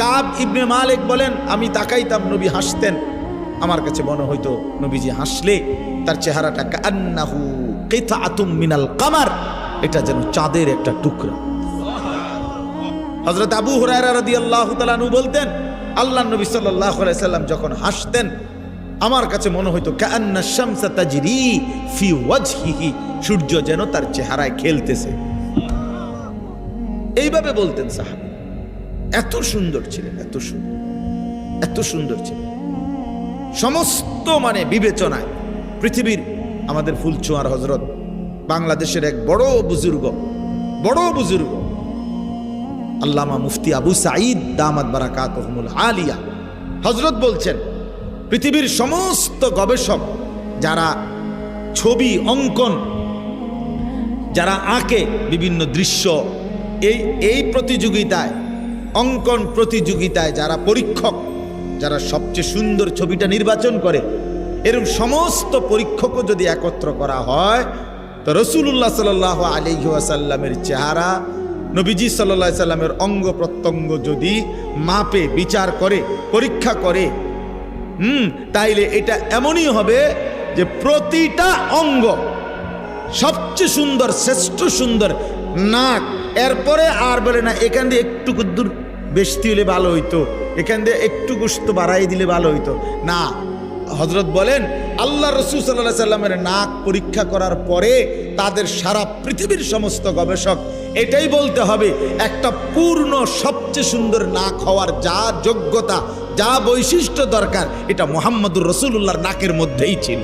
কাব ইবনে মালিক বলেন, আমি তাকাইতাম, নবী হাসতেন। আমার কাছে মনে হইতো, নবীজি হাসলে তার চেহারাটা কান্নাহু কিতাআতুম মিনাল কামার, এটা যেন চাঁদের একটা টুকরা। হযরত আবু হুরায়রা রাদিয়াল্লাহু তাআলা আনহু বলতেন, আল্লাহ নবী সাল্লাম যখন হাসতেন, আমার কাছে মনে হইতো কান্না শামসা তাজরি ফি ওয়াজহিহি, সূর্য যেন তার চেহারায় খেলতেছে। এইভাবে বলতেন সাহাবী। এত সুন্দর ছিলেন, এত সুন্দর এত সুন্দর ছিলেন। সমস্ত মানে বিবেচনায় পৃথিবীর আমাদের ফুলচুয়ার হজরত বাংলাদেশের এক বড় বুজুর্গ বড় বুজুর্গ, আল্লামা মুফতি আবু সাঈদ দামাত বারাকাত আলিয়া। হজরত বলছেন, পৃথিবীর সমস্ত গবেষক যারা ছবি, অঙ্কন, যারা আঁকে বিভিন্ন দৃশ্য, এই এই প্রতিযোগিতায় অঙ্কন প্রতিযোগিতায় যারা পরীক্ষক, যারা সবচেয়ে সুন্দর ছবিটা নির্বাচন করে এরকম সমস্ত পরীক্ষকও যদি একত্র করা হয়, তো রসুল্লাহ সাল আলী ওয়াসাল্লামের চেহারা, নবীজি সাল্লা সাল্লামের অঙ্গ প্রত্যঙ্গ যদি মাপে, বিচার করে, পরীক্ষা করে, হুম, তাইলে এটা এমনই হবে যে প্রতিটা অঙ্গ সবচেয়ে সুন্দর, শ্রেষ্ঠ সুন্দর নাক, এরপরে আর বলে না, এখান দিয়ে একটু দূর বেশি হলে ভালো হইতো। এখান দিয়ে একটু গোস্ত বাড়াই দিলে ভালো হইতো। না হজরত বলেন, আল্লাহ রসুল সাল্লাহ সাল্লামের নাক পরীক্ষা করার পরে তাদের সারা পৃথিবীর সমস্ত গবেষক এটাই বলতে হবে, একটা পূর্ণ, সবচেয়ে সুন্দর নাক হওয়ার যা যোগ্যতা, যা বৈশিষ্ট্য দরকার, এটা মোহাম্মদুর রসুল্লাহর নাকের মধ্যেই ছিল।